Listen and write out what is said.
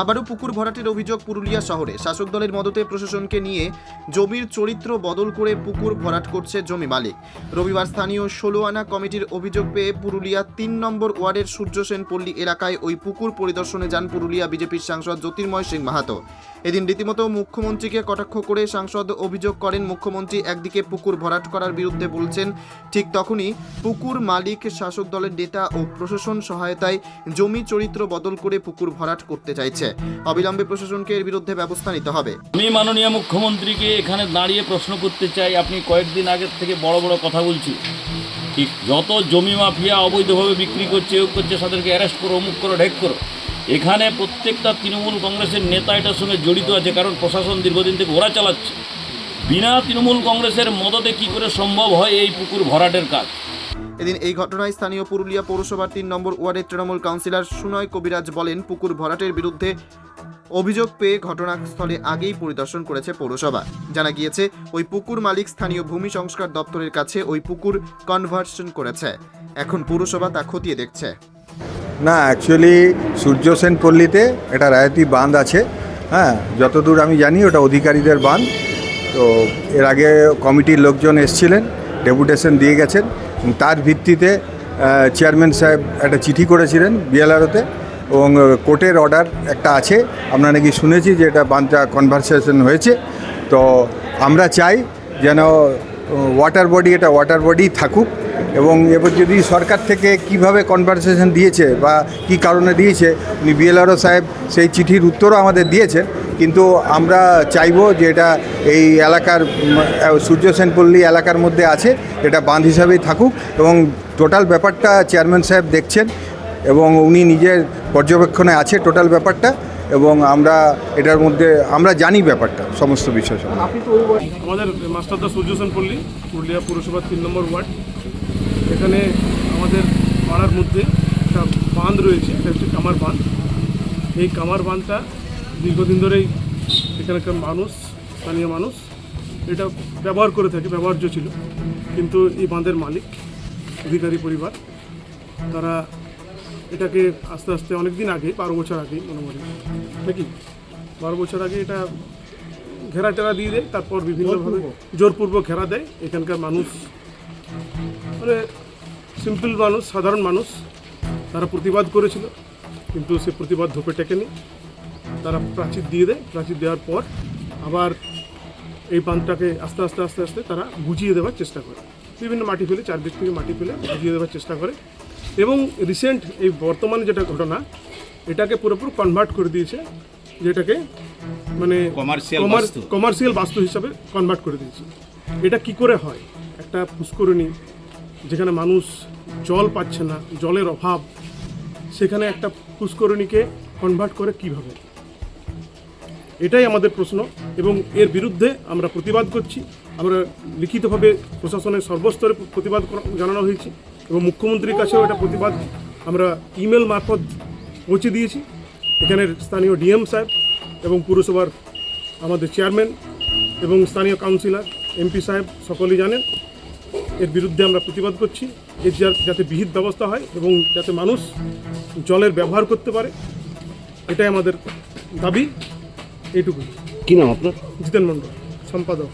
আবারও পুকুর ভরাটের অভিযোগ পুরুলিয়া শহরে। শাসক দলের মদতে প্রশাসনকে নিয়ে জমির চরিত্র বদল করে পুকুর ভরাট করছে জমি মালিক। রবিবার স্থানীয় ষোলো আনা কমিটির অভিযোগ পেয়ে পুরুলিয়া তিন নম্বর ওয়ার্ডের সূর্যসেন পল্লী এলাকায় ওই পুকুর পরিদর্শনে যান পুরুলিয়া বিজেপির সাংসদ জ্যোতির্ময় সিং মাহাতো। এদিন রীতিমতো মুখ্যমন্ত্রীকে কটাক্ষ করে সাংসদ অভিযোগ করেন, মুখ্যমন্ত্রী একদিকে পুকুর ভরাট করার বিরুদ্ধে বলছেন, ঠিক তখনই পুকুর মালিক, শাসক দলের নেতা ও প্রশাসন সহায়তায় জমি চরিত্র বদল করে পুকুর ভরাট করতে চাইছে। অবিলম্বে প্রশাসনকে এর বিরুদ্ধে ব্যবস্থা নিতে হবে। আমি মাননীয় মুখ্যমন্ত্রীকে এখানে দাঁড়িয়ে প্রশ্ন করতে চাই, আপনি কয়েকদিন আগের থেকে বড় বড় কথা বলছি ঠিক যত জমি মাফিয়া অবৈধভাবে বিক্রি করছে, এও করছে তাদেরকে অ্যারেস্ট করো, অমুক করো, ঢেক করো। এখানে প্রত্যেকটা তৃণমূল কংগ্রেসের নেতা এটার সঙ্গে জড়িত আছে, কারণ প্রশাসন দীর্ঘদিন থেকে ওরা চালাচ্ছে। বিনা তৃণমূল কংগ্রেসের মদতে কি করে সম্ভব হয় এই পুকুর ভরাটের কাজ? এদিন এই ঘটনায় স্থানীয় পুরুলিয়া পৌরসভার তিন নম্বর ওয়ার্ডের তৃণমূল কাউন্সিলর সুনয় কবিরাজ বলেন, পুকুর ভরাটের বিরুদ্ধে অভিযোগ পেয়ে ঘটনাস্থলে আগেই পরিদর্শন করেছে পৌরসভা। জানা গিয়েছে, ওই পুকুর মালিক স্থানীয় ভূমি সংস্কার দপ্তরের কাছে ওই পুকুর কনভার্সন করেছে। এখন পৌরসভা তা খতিয়ে দেখছে। না অ্যাকচুয়ালি সূর্য সেন পল্লীতে একটা রায়তি বাঁধ আছে। হ্যাঁ যতদূর আমি জানি ওটা অধিকারীদের বাঁধ। তো এর আগে কমিটির লোকজন এসছিলেন, ডেপুটেশন দিয়ে গেছেন। তার ভিত্তিতে চেয়ারম্যান সাহেব একটা চিঠি করেছিলেন বিএলআরওতে এবং কোর্টের অর্ডার একটা আছে। আমরা নাকি শুনেছি যে এটা বাঁধটা কনভারসেশন হয়েছে। তো আমরা চাই যেন ওয়াটার বডি, এটা ওয়াটার বডি থাকুক। এবং এবার যদি সরকার থেকে কীভাবে কনভারসেশন দিয়েছে বা কি কারণে দিয়েছে, উনি বিএলআরও সাহেব সেই চিঠির উত্তরও আমাদের দিয়েছেন কিন্তু আমরা চাইব যে এটা এই এলাকার সূর্য সেনপল্লী এলাকার মধ্যে আছে, এটা বাঁধ হিসাবেই থাকুক এবং টোটাল ব্যাপারটা চেয়ারম্যান সাহেব দেখছেন এবং উনি নিজের পর্যবেক্ষণে আছে টোটাল ব্যাপারটা এবং আমরা এটার মধ্যে, আমরা জানি ব্যাপারটা সমস্ত বিষয়। আমাদের মাস্টারদা সূর্যসেন পল্লী পুরুলিয়া পৌরসভার তিন নম্বর ওয়ার্ড এখানে আমাদের পাড়ার মধ্যে একটা বাঁধ রয়েছে এটা হচ্ছে কামার বাঁধ। এই কামার বাঁধটা দীর্ঘদিন ধরেই এখানকার মানুষ স্থানীয় মানুষ এটা ব্যবহার করে থাকে ব্যবহার্য ছিল। কিন্তু এই বাঁধের মালিক অধিকারী পরিবার তারা এটাকে আস্তে আস্তে অনেক দিন আগে বারো বছর আগেই মোটামুটি নাকি? বারো বছর আগে এটা ঘেরা টেরা দিয়ে দেয় তারপর বিভিন্নভাবে জোরপূর্বক ঘেরা দেয়। এখানকার মানুষ মানে সিম্পল মানুষ সাধারণ মানুষ তারা প্রতিবাদ করেছিল কিন্তু সে প্রতিবাদ ধোপে টেকেনি। তারা প্রাচীর দিয়ে দেয় প্রাচীর দেওয়ার পর আবার এই বাঁধটাকে আস্তে আস্তে আস্তে আস্তে তারা বুঝিয়ে দেওয়ার চেষ্টা করে। বিভিন্ন মাটি ফেলে চারদিক থেকে মাটি ফেলে বুঝিয়ে দেওয়ার চেষ্টা করে। এবং রিসেন্ট এই বর্তমানে যেটা ঘটনা এটাকে পুরোপুরি কনভার্ট করে দিয়েছে যেটাকে মানে Commercial কমার্শিয়াল বাস্তু। হিসাবে কনভার্ট করে দিয়েছে। এটা কি করে হয়? একটা পুষ্করণী যেখানে মানুষ জল পাচ্ছে না, জলের অভাব, সেখানে একটা পুষ্করণীকে কনভার্ট করে কীভাবে? এটাই আমাদের প্রশ্ন এবং এর বিরুদ্ধে আমরা প্রতিবাদ করছি। আমরা লিখিতভাবে প্রশাসনের সর্বস্তরে প্রতিবাদ জানানো হয়েছে এবং মুখ্যমন্ত্রীর কাছেও এটা প্রতিবাদ। আমরা ইমেল মারফত পৌঁছে দিয়েছি। এখানের স্থানীয় ডিএম সাহেব এবং পুরসভার আমাদের চেয়ারম্যান এবং স্থানীয় কাউন্সিলর এমপি সাহেব সকলেই জানেন। এর বিরুদ্ধে আমরা প্রতিবাদ করছি এর যার যাতে বিহিত ব্যবস্থা হয় এবং যাতে মানুষ জলের ব্যবহার করতে পারে এটাই আমাদের দাবি এইটুকুই। কি নাম আপনার? জিতেন মন্ডল সম্পাদক।